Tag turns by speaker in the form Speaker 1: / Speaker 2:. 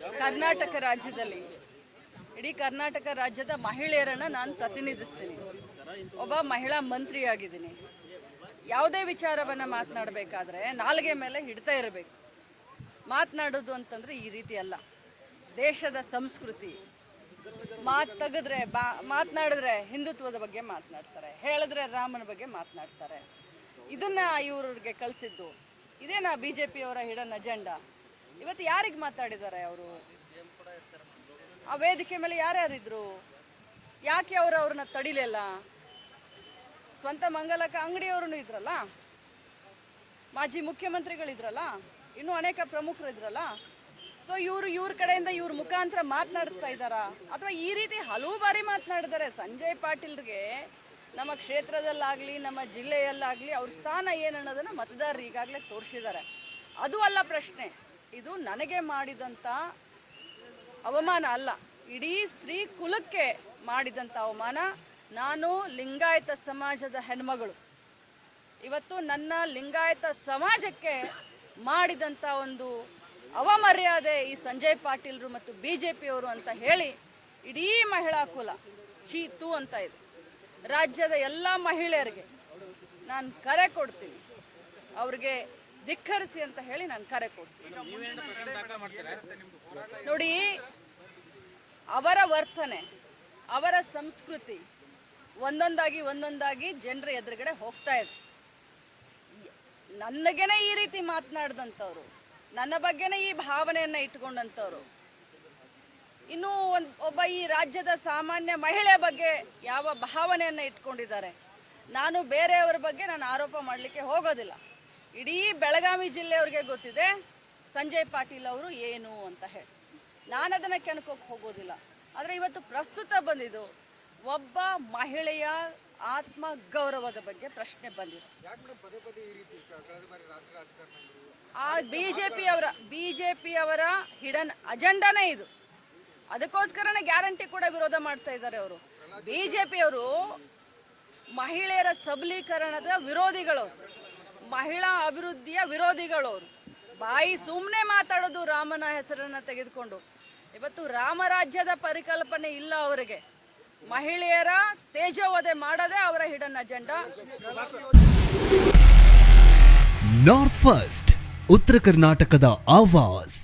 Speaker 1: ಕರ್ನಾಟಕ ರಾಜ್ಯದಲ್ಲಿ. ಇಡೀ ಕರ್ನಾಟಕ ರಾಜ್ಯದ ಮಹಿಳೆಯರನ್ನ ನಾನು ಪ್ರತಿನಿಧಿಸ್ತೀನಿ. ಒಬ್ಬ ಮಹಿಳಾ ಮಂತ್ರಿಯಾಗಿದ್ದೀನಿ. ಯಾವುದೇ ವಿಚಾರವನ್ನು ಮಾತನಾಡಬೇಕಾದ್ರೆ ನಾಲ್ಗೆ ಮೇಲೆ ಹಿಡ್ತಾ ಇರಬೇಕು. ಮಾತನಾಡೋದು ಅಂತಂದ್ರೆ ಈ ರೀತಿ ಅಲ್ಲ. ದೇಶದ ಸಂಸ್ಕೃತಿ. ಮಾತು ತೆಗೆದ್ರೆ ಬಾ, ಮಾತನಾಡಿದ್ರೆ ಹಿಂದುತ್ವದ ಬಗ್ಗೆ ಮಾತನಾಡ್ತಾರೆ. ಹೇಳಿದ್ರೆ ರಾಮನ ಬಗ್ಗೆ ಮಾತನಾಡ್ತಾರೆ. ಇದನ್ನ ಇವ್ರಿಗೆ ಕಳಿಸಿದ್ದು. ಇದೇನಾ ಬಿ ಜೆ ಪಿಯವರ ಹಿಡನ್ ಅಜೆಂಡಾ. ಇವತ್ತು ಯಾರಿಗೆ ಮಾತಾಡಿದ್ದಾರೆ ಅವರು? ಆ ವೇದಿಕೆ ಮೇಲೆ ಯಾರ್ಯಾರಿದ್ರು? ಯಾಕೆ ಅವರು ಅವ್ರನ್ನ ತಡಿಲಿಲ್ಲ? ಸ್ವಂತ ಮಂಗಲಕ ಅಂಗಡಿಯವ್ರೂ ಇದ್ರಲ್ಲ? ಮಾಜಿ ಮುಖ್ಯಮಂತ್ರಿಗಳಿದ್ರಲ್ಲ? ಇನ್ನೂ ಅನೇಕ ಪ್ರಮುಖರು ಇದ್ರಲ್ಲ? ಸೊ ಇವರು ಇವ್ರ ಕಡೆಯಿಂದ ಇವ್ರ ಮುಖಾಂತರ ಮಾತನಾಡಿಸ್ತಾ ಇದ್ದಾರಾ? ಅಥವಾ ಈ ರೀತಿ ಹಲವು ಬಾರಿ ಮಾತನಾಡಿದ್ದಾರೆ. ಸಂಜಯ್ ಪಾಟೀಲ್ರಿಗೆ ನಮ್ಮ ಕ್ಷೇತ್ರದಲ್ಲಾಗಲಿ, ನಮ್ಮ ಜಿಲ್ಲೆಯಲ್ಲಾಗಲಿ ಅವ್ರ ಸ್ಥಾನ ಏನನ್ನೋದನ್ನು ಮತದಾರರು ಈಗಾಗಲೇ ತೋರಿಸಿದ್ದಾರೆ. ಅದು ಅಲ್ಲ ಪ್ರಶ್ನೆ. ಇದು ನನಗೆ ಮಾಡಿದಂಥ ಅವಮಾನ ಅಲ್ಲ. ಇಡೀ ಸ್ತ್ರೀ ಕುಲಕ್ಕೆ ಮಾಡಿದಂಥ ಅವಮಾನ ನಾನು ಲಿಂಗಾಯತ ಸಮಾಜದ ಹೆಣ್ಮಗಳು. ಇವತ್ತು ನನ್ನ ಲಿಂಗಾಯತ ಸಮಾಜಕ್ಕೆ ಮಾಡಿದಂಥ ಒಂದು ಅವಮರ್ಯಾದೆ ಈ ಸಂಜಯ್ ಪಾಟೀಲ್ರು ಮತ್ತು ಬಿ ಜೆ ಪಿಯವರು ಅಂತ ಹೇಳಿ ಇಡೀ ಮಹಿಳಾ ಕುಲ ಚೀತು ಅಂತ ಇದೆ. ರಾಜ್ಯದ ಎಲ್ಲ ಮಹಿಳೆಯರಿಗೆ ನಾನು ಕರೆ ಕೊಡ್ತೀನಿ. ಅವ್ರಿಗೆ ಧಿಕ್ಕರಿಸಿ ಅಂತ ಹೇಳಿ ನಾನು ಕರೆ ಕೊಡ್ತೀನಿ. ನೋಡಿ ಅವರ ವರ್ತನೆ ಅವರ ಸಂಸ್ಕೃತಿ ಒಂದೊಂದಾಗಿ ಒಂದೊಂದಾಗಿ ಜನರ ಎದುರುಗಡೆ ಹೋಗ್ತಾ ಇದೆ. ನನಗೇನೆ ಈ ರೀತಿ ಮಾತನಾಡ್ದಂಥವ್ರು ನನ್ನ ಬಗ್ಗೆನೇ ಈ ಭಾವನೆಯನ್ನ ಇಟ್ಕೊಂಡಂಥವ್ರು ಇನ್ನು ಒಂದು ಒಬ್ಬ ಈ ರಾಜ್ಯದ ಸಾಮಾನ್ಯ ಮಹಿಳೆ ಬಗ್ಗೆ ಯಾವ ಭಾವನೆಯನ್ನ ಇಟ್ಕೊಂಡಿದ್ದಾರೆ? ನಾನು ಬೇರೆಯವರ ಬಗ್ಗೆ ನಾನು ಆರೋಪ ಮಾಡಲಿಕ್ಕೆ ಹೋಗೋದಿಲ್ಲ. ಇಡೀ ಬೆಳಗಾವಿ ಜಿಲ್ಲೆಯವ್ರಿಗೆ ಗೊತ್ತಿದೆ ಸಂಜಯ್ ಪಾಟೀಲ್ ಅವರು ಏನು ಅಂತ ಹೇಳಿ. ನಾನು ಅದನ್ನು ಕೆಣಕೋಕೆ ಹೋಗೋದಿಲ್ಲ. ಆದರೆ ಇವತ್ತು ಪ್ರಸ್ತುತ ಬಂದಿದ್ದು ಒಬ್ಬ ಮಹಿಳೆಯ ಆತ್ಮ ಗೌರವದ ಬಗ್ಗೆ ಪ್ರಶ್ನೆ ಬಂದಿದೆ. ಆ B J BJP B J ಪಿಯವರ hidden ಅಜೆಂಡಾನೇ ಇದು. ಅದಕ್ಕೋಸ್ಕರನೇ ಗ್ಯಾರಂಟಿ ಕೂಡ ವಿರೋಧ ಮಾಡ್ತಾ ಇದ್ದಾರೆ ಅವರು. ಬಿ ಜೆ ಪಿಯವರು ಮಹಿಳೆಯರ ಸಬಲೀಕರಣದ ವಿರೋಧಿಗಳು. ಮಹಿಳಾ ಅಭಿವೃದ್ಧಿಯ ವಿರೋಧಿಗಳು ಅವರು ಬಾಯಿ ಸುಮ್ಮನೆ ಮಾತಾಡೋದು ರಾಮನ ಹೆಸರನ್ನ ತೆಗೆದುಕೊಂಡು. ಇವತ್ತು ರಾಮರಾಜ್ಯದ ಪರಿಕಲ್ಪನೆ ಇಲ್ಲ ಅವರಿಗೆ. ಮಹಿಳೆಯರ ತೇಜೋವಧೆ ಮಾಡದೆ ಅವರ ಹಿಡನ್ ಅಜೆಂಡಾ.
Speaker 2: ನಾರ್ತ್ ಫಸ್ಟ್ ಉತ್ತರ ಕರ್ನಾಟಕದ ಆವಾಸ್